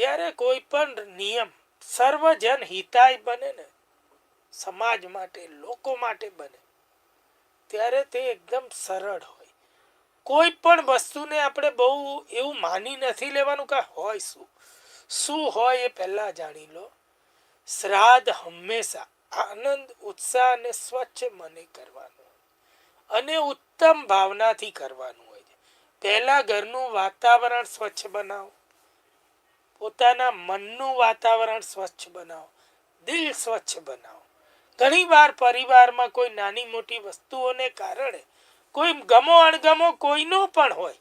જ્યારે કોઈ પણ નિયમ સર્વજન હિતાય બને ને, સમાજ માટે, લોકો માટે બને, ત્યારે તે એકદમ સરળ હોય. કોઈ પણ વસ્તુને આપણે બહુ એવું માની નથી લેવાનું કે હોય શું. શું હોય એ પહેલાં જાણી લો. શ્રાદ્ધ હંમેશા આનંદ, ઉત્સાહ અને સ્વચ્છ મને કરવાનું અને ઉત્તમ ભાવનાથી કરવાનું હોય છે. પહેલાં ઘરનું વાતાવરણ સ્વચ્છ બનાવો. પોતાના મનનું વાતાવરણ સ્વચ્છ બનાવો, દિલ સ્વચ્છ બનાવો. ઘણી વાર પરિવારમાં કોઈ નાની મોટી વસ્તુઓને કારણે, કોઈ ગમો અણગમો કોઈનો પણ હોય.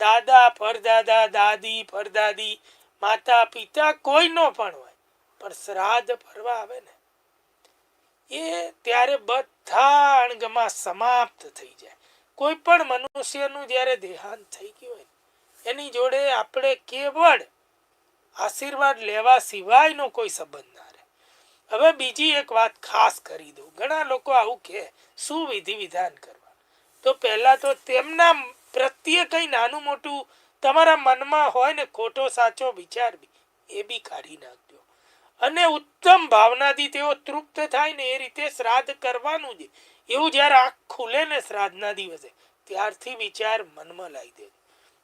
દાદા, પરદાદા, દાદી, પરદાદી, માતા, પિતા કોઈનો પણ હોય, પણ શ્રાદ્ધ ભરવા આવે ને, એ ત્યારે બધા અણગમા સમાપ્ત થઈ જાય. કોઈ પણ મનુષ્યનું જ્યારે દેહાંત થઈ ગયું હોય એની જોડે આપણે કેવળ આશીર્વાદ લેવા સિવાયનો કોઈ સંબંધ ના રહે. હવે બીજી એક વાત ખાસ કરી દઉં. ઘણા લોકો આવું કહે, શું વિધિ વિધાન કરવા? તો પહેલાં તો તેમના પ્રત્યે કંઈ નાનું મોટું તમારા મનમાં હોય ને ખોટો સાચો વિચાર બી, એ બી કાઢી નાખજો. અને ઉત્તમ ભાવનાથી તેઓ તૃપ્ત થાય ને એ રીતે શ્રાદ્ધ કરવાનું છે એવું જ્યારે આંખ ખુલે ને શ્રાદ્ધના દિવસે, ત્યારથી વિચાર મનમાં લાવી દે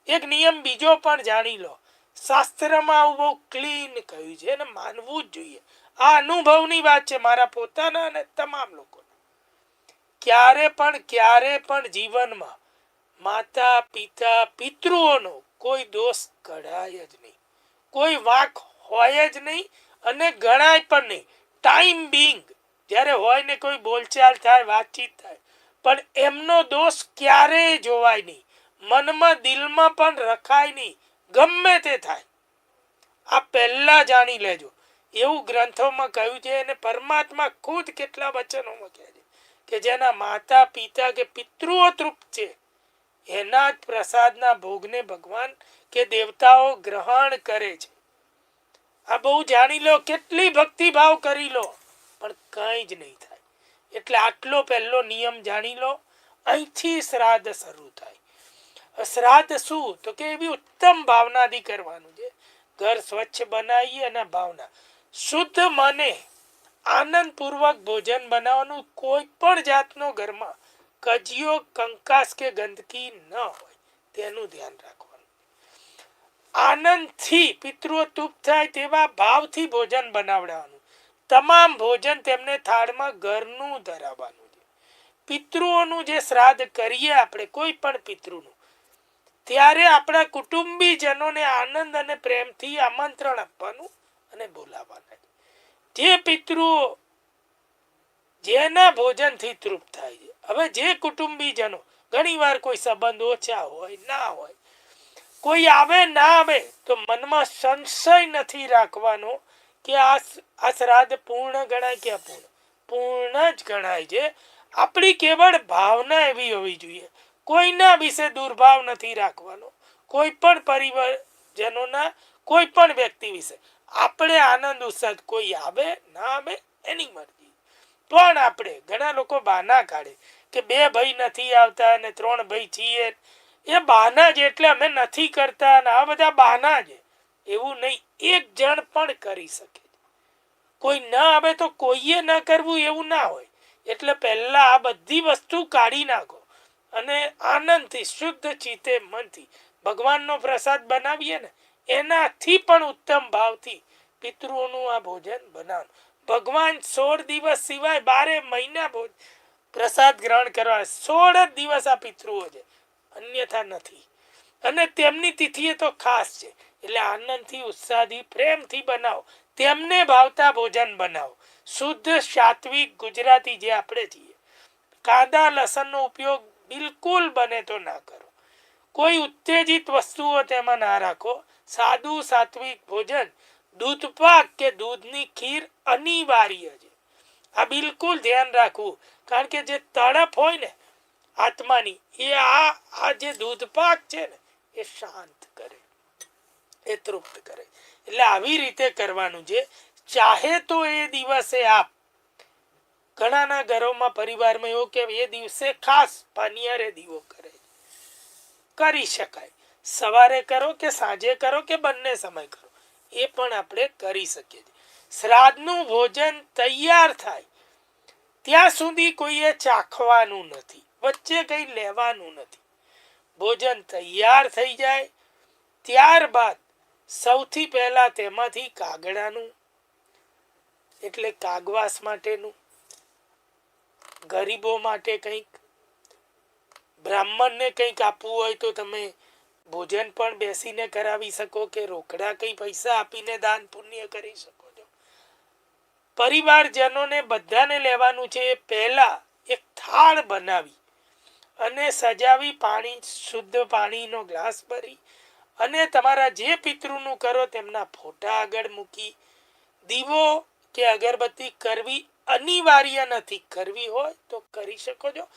એક નિયમ બીજો પણ જાણી લો. શાસ્ત્રમાં આવું બહુ ક્લીન કહ્યું છે અને માનવું જ જોઈએ. આ અનુભવની વાત છે મારા પોતાના અને તમામ લોકોના. ક્યારે પણ ક્યારે પણ જીવનમાં માતા, પિતા, પિતૃઓનો કોઈ દોષ કઢાય જ નહીં. કોઈ વાંક હોય જ નહીં અને ગણાય પણ નહીં. ટાઈમ બિંગ જ્યારે હોય ને કોઈ બોલચાલ થાય, વાતચીત થાય. પણ એમનો દોષ ક્યારેય જોવાય નહીં. મનમાં, દિલમાં પણ રખાય નહીં. ગમે તે થાય. આ પહેલા જાણી લેજો. એવું ગ્રંથોમાં કહ્યું છે અને પરમાત્મા ખુદ કેટલા વચનોમાં કહે છે કે જેના માતા, પિતા કે પિતૃઓ તૃપ્ત છે. એના જ પ્રસાદના ભોગને ભગવાન કે દેવતાઓ ગ્રહણ કરે છે. આ બહુ જાણી લો, કેટલી ભક્તિભાવ કરી લો, પણ કંઈ જ નહીં થાય. એટલે આટલો પહેલો નિયમ જાણી લો. અહીંથી શ્રાદ્ધ શરૂ થાય. શ્રાદ્ધ શું? તો કે એવી ઉત્તમ ભાવનાથી કરવાનું છે. ઘર સ્વચ્છ બનાવીએ અને ભાવના. શુદ્ધ મને આનંદપૂર્વક ભોજન બનાવવાનું કોઈ પણ જાતનો ઘરમાં કજિયો, કંકાસ કે ગંદકી ન હોય. તેનું ધ્યાન રાખવાનું. આનંદથી પિતૃઓ તૂપ થાય તેવા ભાવથી ભોજન બનાવડાવવાનું. તમામ ભોજન તેમને થાળમાં ઘરનું ધરાવવાનું છે. પિતૃઓનું જે શ્રાદ્ધ કરીએ આપણે, કોઈ પણ પિતૃનું ત્યારે આપણા કુટુંબીજનોને આનંદ અને પ્રેમથી આમંત્રણ આપવાનું અને બોલાવવાના જે પિતૃઓ જેના ભોજનથી તૃપ્ત થાય છે. હવે જે કુટુંબીજનો ઘણીવાર કોઈ સંબંધ ઓછા હોય, ના હોય, કોઈ આવે, ના આવે, તો મનમાં સંશય નથી રાખવાનો કે આ આ શ્રાદ્ધ પૂર્ણ ગણાય કે અપૂર્ણ? પૂર્ણ જ ગણાય છે. આપણી કેવળ ભાવના એવી હોવી જોઈએ. કોઈના વિશે દુર્ભાવ નથી રાખવાનો. કોઈ પણ પરિવારજનોના, કોઈ પણ વ્યક્તિ વિશે. આપણે આનંદ, ઉત્સાહ કોઈ આવે, ના આવે, એની મરજી. પણ આપણે ઘણા લોકો બહાના કાઢે કે બે ભાઈ નથી આવતા અને ત્રણ ભાઈ છીએ. એ બહાના જ એટલે અમે નથી કરતા અને આ બધા બહાના જ. એવું નહીં, એક જણ પણ કરી શકે. કોઈ ન આવે તો કોઈએ ન કરવું એવું ના હોય. એટલે પહેલા આ બધી વસ્તુ કાઢી નાખો. અને આનંદથી, શુદ્ધ ચિત્તે મનથી ભગવાનનો પ્રસાદ બનાવીએ ને, એનાથી પણ ઉત્તમ ભાવથી પિતૃઓનું આ ભોજન બનાવ ભગવાન સોળ દિવસ સિવાય બારે મહિના ભોજ, પ્રસાદ ગ્રહણ કરવા સોળ જ દિવસ આ પિતૃઓ છે. અન્યથા નથી. અને તેમની તિથિએ તો ખાસ છે. એટલે આનંદથી, ઉત્સાહથી, પ્રેમથી બનાવો. તેમને ભાવતા ભોજન બનાવો. શુદ્ધ સાત્વિક ગુજરાતી જે આપણે છીએ. કાંદા, લસણનો ઉપયોગ બિલકુલ બને તો ના કરો. કોઈ ઉત્તેજિત વસ્તુઓ તેમાં ના રાખો. સાદું સાત્વિક ભોજન દૂધપાક કે દૂધની ખીર અનિવાર્ય છે. આ બિલકુલ ધ્યાન રાખવું. કારણ કે જે તડપ હોય ને આત્માની, એ આ આ જે દૂધપાક છે ને, એ શાંત કરે. એ તૃપ્ત કરે. એટલે આવી રીતે કરવાનું છે. ચાહે તો એ દિવસે આપ ઘણાના ઘરોમાં પરિવારમાં એવું કે એ દિવસે ખાસ પાનિયારે દીવો કરે કરી શકાય. સવારે કરો કે સાંજે કરો કે બંને સમય કરો. એ પણ આપણે કરી શકીએ છીએ. શ્રાદ્ધનું ભોજન તૈયાર થાય. ત્યાં સુધી કોઈએ ચાખવાનું નથી. વચ્ચે કંઈ લેવાનું નથી. ભોજન તૈયાર થઈ જાય. ત્યારબાદ સૌથી પહેલાં તેમાંથી કાગડાનું, એટલે કાગવાસ માટેનું ગરીબો માટે કંઈક, બ્રાહ્મણને કંઈક આપવું હોય તો તમે ભોજન પણ બેસીને કરાવી શકો કે રોકડા કંઈ પૈસા આપીને દાન પુણ્ય કરી શકો છો. પરિવારજનોને બધાને લેવાનું છે એ પહેલા એક થાળ બનાવી અને સજાવી પાણી, શુદ્ધ પાણીનો ગ્લાસ ભરી અને તમારા જે પિતૃનું કરો તેમના ફોટા આગળ મૂકી, દીવો કે અગરબત્તી કરવી અનિવાર્ય નથી. કરવી હોય તો કરી શકો છો.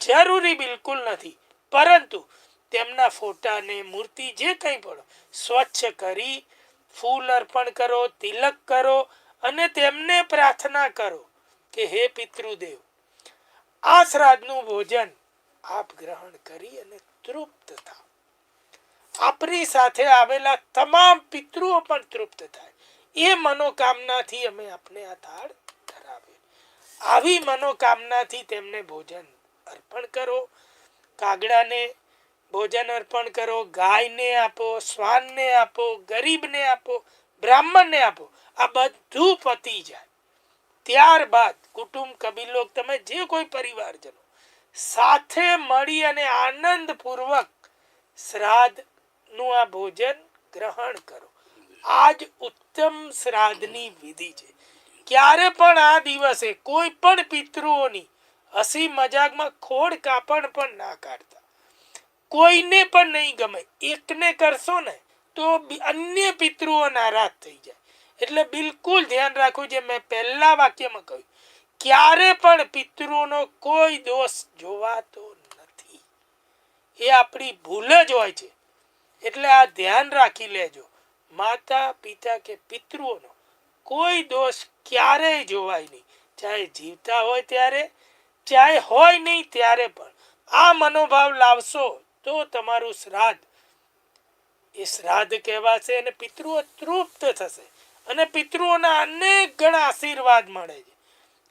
જરૂરી બિલકુલ નથી. પરંતુ તેમના ફોટાને મૂર્તિ જે કંઈ પણ સ્વચ્છ કરી, ફૂલ અર્પણ કરો, તિલક કરો અને તેમને પ્રાર્થના કરો કે હે પિતૃદેવ આ શ્રાદ્ધનું ભોજન આપ ગ્રહણ કરી અને તૃપ્ત થાવ. આપની સાથે આવેલા તમામ પિતૃઓ પણ તૃપ્ત થાય. એ મનોકામનાથી અમે આપને આ થાળ આવી મનોકામનાથી તેમને ભોજન અર્પણ કરો, કાગડાને ભોજન અર્પણ કરો, ગાયને આપો, શ્વાનને આપો, ગરીબને આપો, બ્રાહ્મણને આપો, આ બધું પતી જાય. ત્યારબાદ કુટુંબ કબીલો તમે જે કોઈ પરિવારજનો સાથે મળી અને આનંદપૂર્વક શ્રાદ્ધનું આ ભોજન ગ્રહણ કરો. આજ ઉત્તમ શ્રાદ્ધની વિધિ છે. ક્યારે પણ આ દિવસે કોઈ પણ પિતૃઓની હસી મજાકમાં ખોડ કાપડ પણ ના કાઢતા. કોઈને પણ નહીં ગમે. એકને કરશો ને તો અન્ય પિતૃઓ નારાજ થઈ જાય. એટલે બિલકુલ ધ્યાન રાખવું જે મેં પહેલા વાક્યમાં કહ્યું, ક્યારે પણ પિતૃઓનો કોઈ દોષ જોવાતો નથી. એ આપણી ભૂલ જ હોય છે. એટલે આ ધ્યાન રાખી લેજો. માતા પિતા કે પિતૃઓનો કોઈ દોષ ક્યારેય જોવાય નહીં. ચાહે જીવતા હોય ત્યારે, ચાહે હોય નહીં ત્યારે પણ. આ મનોભાવ લાવશો તો તમારું શ્રાદ્ધ, એ શ્રાદ્ધ કહેવાશે અને પિતૃઓ તૃપ્ત થશે. અને પિતૃઓના અનેક ગણા આશીર્વાદ મળે છે.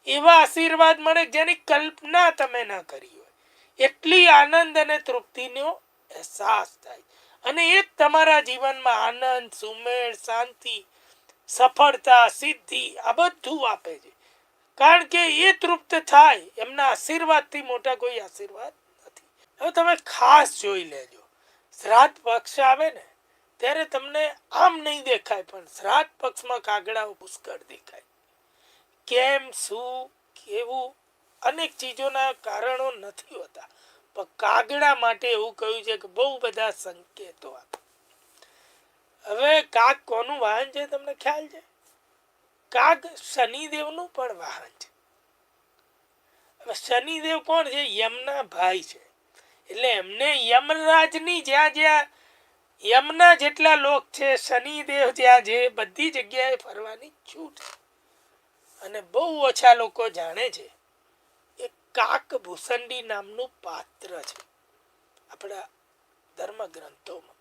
એવા આશીર્વાદ મળે જેની કલ્પના તમે ન કરી હોય. એટલી આનંદ અને તૃપ્તિનો અહેસાસ થાય. અને એ તમારા જીવનમાં આનંદ, સુમેળ, શાંતિ સફળતા, સિદ્ધિ, આ બધું આપે છે. કારણ કે એ તૃપ્ત થાય, એમના આશીર્વાદથી મોટા કોઈ આશીર્વાદ નથી. હવે તમે ખાસ જોઈ લેજો. શ્રાદ્ધ પક્ષ આવે ને, ત્યારે તમને આમ નહીં દેખાય, પણ શ્રાદ્ધ પક્ષમાં કાગડાઓ પુષ્કળ દેખાય. કેમ, શું, કેવું, અનેક ચીજોના કારણો નથી હોતા. પણ કાગડા માટે એવું કહ્યું છે કે બહુ બધા સંકેતો આપે. હવે કાગ કોનું વાહન છે તમને ખ્યાલ છે? કાગ શનિદેવનું પણ વાહન છે. હવે શનિદેવ કોણ છે? યમના ભાઈ છે. એટલે એમને યમરાજની જ્યાં જ્યાં યમના જેટલા લોક છે, શનિદેવ જ્યાં જે બધી જગ્યાએ ફરવાની છૂટ અને બહુ ઓછા લોકો જાણે છે એ કાક ભૂસંડી નામનું પાત્ર છે. આપણા ધર્મગ્રંથોમાં.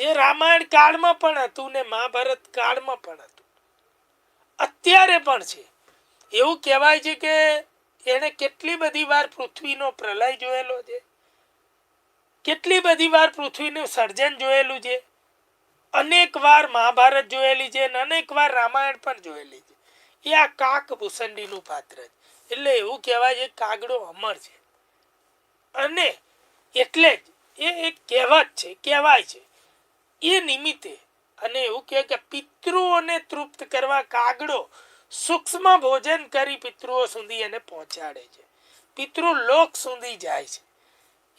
જે રામાયણ કાળમાં પણ હતું ને મહાભારત કાળમાં પણ હતું. અત્યારે પણ છે. એવું કહેવાય છે કે એણે કેટલી બધી વાર પૃથ્વીનો પ્રલય જોયેલો છે. કેટલી બધી વાર પૃથ્વીનું સર્જન જોયેલું છે. અનેક વાર મહાભારત જોયેલી છે અને અનેક વાર રામાયણ પણ જોયેલી છે. એ આ કાક ભૂસંડીનું પાત્ર છે. એટલે એવું કહેવાય છે કાગડો અમર છે. અને એટલે જ એ એક કહેવત છે, કહેવાય છે. એ નિમિત્તે, અને એવું કહે કે પિતૃઓને તૃપ્ત કરવા કાગડો સૂક્ષ્મ ભોજન કરી પિતૃઓ સુધી એને પહોંચાડે છે. પિતૃ લોક સુધી જાય છે.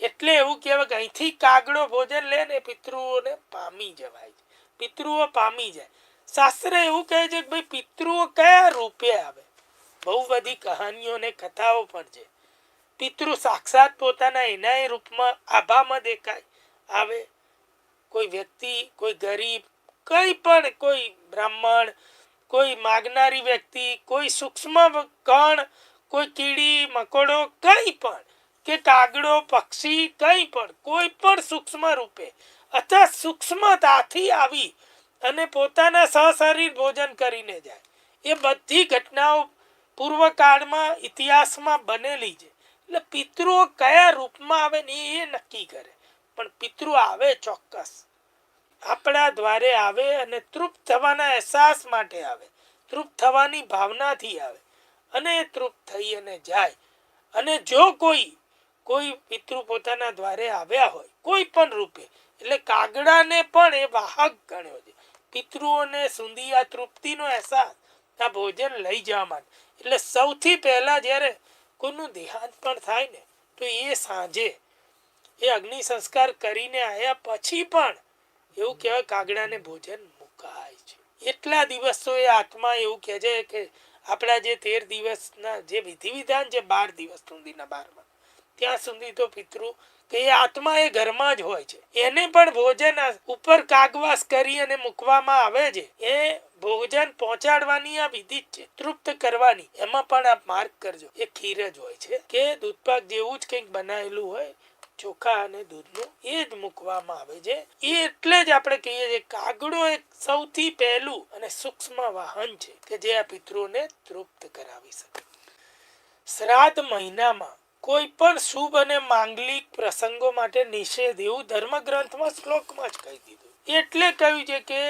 એટલે એવું કહેવાય કે અહીંથી કાગડો ભોજન લે ને પિતૃઓને પામી જવાય છે. પિતૃઓ પામી જાય. શાસ્ત્ર એવું કહે છે કે ભાઈ, પિતૃઓ કયા રૂપે આવે? બહુ બધી કહાનીઓ ને કથાઓ પણ છે. પિતૃ સાક્ષાત પોતાના એના રૂપમાં આભામાં દેખાય, આવે કોઈ વ્યક્તિ, કોઈ ગરીબ, કંઈ પણ, કોઈ બ્રાહ્મણ, કોઈ માગનારી વ્યક્તિ, કોઈ સૂક્ષ્મ કણ, કોઈ કીડી, મકોડો, કંઈ પણ, કે કાગડો, પક્ષી, કંઈ પણ, કોઈ પણ સૂક્ષ્મ રૂપે અથવા સૂક્ષ્મતાથી આવી અને પોતાના સહશરીર ભોજન કરીને જાય. એ બધી ઘટનાઓ પૂર્વકાળમાં, ઇતિહાસમાં બનેલી છે. એટલે પિતૃઓ કયા રૂપમાં આવે ને એ નક્કી કરે. પણ પિતૃ આવે ચોક્કસ. આપણા દ્વારે આવે અને તૃપ્ત થવાના અહેસાસ માટે આવે. તૃપ્ત થવાની ભાવનાથી આવે. અને એ તૃપ્ત થઈ અને જાય. અને જો કોઈ કોઈ પિતૃ પોતાના દ્વારે આવ્યા હોય, કોઈ પણ રૂપે, એટલે કાગડાને પણ એ વાહક ગણ્યો છે. પિતૃઓને સુધી આ તૃપ્તિનો અહેસાસ, આ ભોજન લઈ જવા માટે. એટલે સૌથી પહેલાં જ્યારે કોઈનું દેહાંત પણ થાય ને, તો એ સાંજે એ અગ્નિ સંસ્કાર કરીને આવ્યા પછી પણ એવું કહેવાય કાગડાને ભોજન મુકાય છે. એટલા દિવસ તો એ આત્મા એવું કહે છે કે આપણા જે તેર દિવસના જે વિધિ વિધાન છે બાર દિવસ સુધીના બારમાં, ત્યાં સુધી તો પિતૃ કે એ આત્મા એ ઘરમાં જ હોય છે. એને પણ ભોજન ઉપર કાગવાસ કરી અને મૂકવામાં આવે છે. એ ભોજન પહોંચાડવાની આ વિધિ જ છે, તૃપ્ત કરવાની. એમાં પણ આપ માર્ક કરજો, એ ખીર જ હોય છે. કે દૂધપાક જેવું જ કંઈક બનાવેલું હોય ચોખા અને દૂધનું એ જ મૂકવામાં આવે છે. એ એટલે જ આપણે કહીએ છીએ કાગડો એક સૌથી પહેલું અને સૂક્ષ્મ વાહન છે કે જે આ પિતૃને તૃપ્ત કરાવી શકે. શ્રાદ્ધ મહિનામાં કોઈ પણ શુભ અને માંગલિક પ્રસંગો માટે નિષેધ એવું ધર્મગ્રંથમાં શ્લોકમાં જ કહી દીધું. એટલે કહ્યું છે કે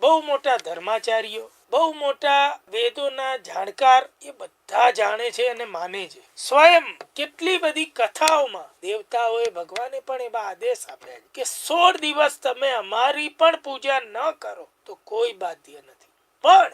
બહુ મોટા ધર્માચાર્યો બહુ મોટા વેદોના જાણકાર એ બધા જાણે છે અને માને છે. સ્વયં કેટલી બધી કથાઓમાં દેવતાઓએ ભગવાને પણ એવા આદેશ આપ્યા છે કે સોળ દિવસ તમે અમારી પણ પૂજા ન કરો તો કોઈ બાધ્ય નથી. પણ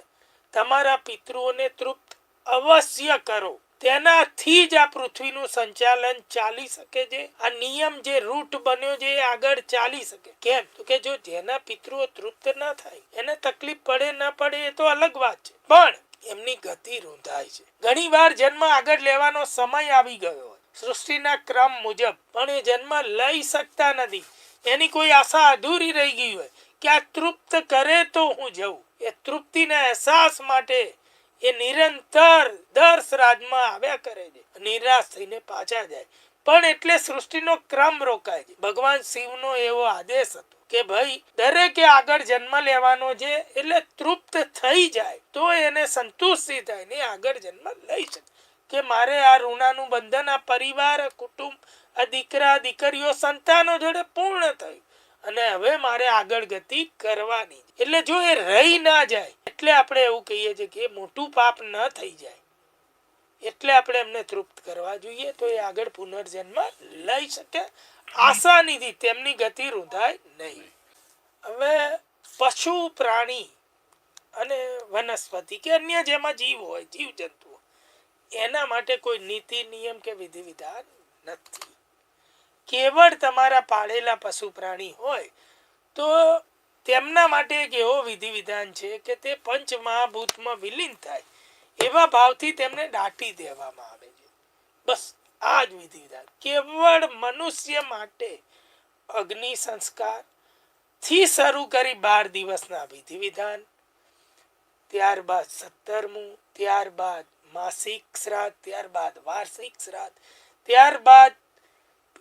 તમારા પિતૃઓને તૃપ્ત અવશ્ય કરો. તેનાથી જ આ પૃથ્વીનું સંચાલન ચાલી શકે છે. આ નિયમ જે રૂટ બન્યો છે એ આગળ ચાલી શકે. કેમ? તો કે જો જેના પિતૃઓ તૃપ્ત ન થાય, એને તકલીફ પડે ન પડે એ તો અલગ વાત છે. પણ એમની ગતિ રૂંધાય છે. ઘણી વાર જન્મ આગળ લેવાનો સમય આવી ગયો હોય. સૃષ્ટિના ક્રમ મુજબ. પણ એ જન્મ લઈ શકતા નથી. એની કોઈ આશા અધૂરી રહી ગઈ હોય કે આ તૃપ્ત કરે તો હું જઉં એ તૃપ્તિના અહેસાસ માટે એ નિરંતર દર શ્રાદ્ધમાં આવ્યા કરે છે. નિરાશ થઈને પાછા જાય. પણ એટલે સૃષ્ટિનો ક્રમ રોકાય છે. ભગવાન શિવનો એવો આદેશ હતો કે ભાઈ, દરેકે આગળ જન્મ લેવાનો છે એટલે તૃપ્ત થઈ જાય તો એને સંતુષ્ટિ થાય ને આગળ જન્મ લઈ શકે. કે મારે આ ઋણાનું બંધન આ પરિવાર કુટુંબ, આ દીકરા, દીકરીઓ, સંતાનો જોડે પૂર્ણ થયું. અને હવે મારે આગળ ગતિ કરવાની એટલે જો એ રહી ના જાય, એટલે આપણે એવું કહીએ છીએ કે મોટું પાપ ન થઈ જાય. એટલે આપણે એમને તૃપ્ત કરવા જોઈએ તો એ આગળ પુનર્જન્મ લઈ શકે. આસાનીથી તેમની ગતિ રૂંધાય નહીં. હવે પશુ, પ્રાણી અને વનસ્પતિ કે અન્ય જેમાં જીવ હોય જીવ જંતુઓ એના માટે કોઈ નીતિ, નિયમ કે વિધિ વિધાન નથી. કેવળ તમારા પાળેલા પશુ પ્રાણી હોય, તો તેમના માટે એક એવો વિધિ વિધાન છે કે તે પંચ મહાભૂતમાં વિલીન થાય, એવા ભાવથી તેમને દાટી દેવામાં આવે છે. બસ, આ જ વિધિ વિધાન કેવળ મનુષ્ય માટે અગ્નિ સંસ્કારથી શરૂ કરી બાર દિવસના વિધિ વિધાન ત્યારબાદ સત્તરમું, ત્યારબાદ માસિક શ્રાદ્ધ, ત્યારબાદ વાર્ષિક શ્રાદ્ધ, ત્યારબાદ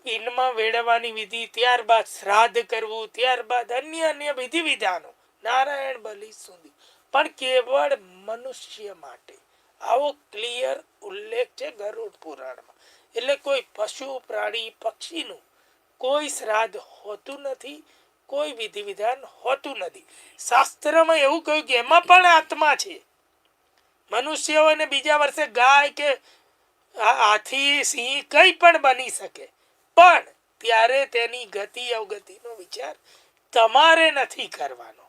પિંડમાં વેડવાની વિધિ, ત્યારબાદ શ્રાદ્ધ કરવું, ત્યારબાદ અન્ય અન્ય વિધિ વિધાનો નારાયણ બલિ સુધી. પણ કેવળ મનુષ્ય માટે. આવો ક્લિયર ઉલ્લેખ છે ગરુડ પુરાણમાં. એટલે કોઈ પશુ, પ્રાણી, પક્ષીનું કોઈ શ્રાદ્ધ હોતું નથી, કોઈ વિધિ વિધાન હોતું નથી. શાસ્ત્રમાં એવું કહ્યું કે એમાં પણ આત્મા છે. મનુષ્યો અને બીજા વર્ષે ગાય કે હાથી, સિંહ કંઈ પણ બની શકે. પણ ત્યારે તેની ગતિ અવગતિનો વિચાર તમારે નથી કરવાનો.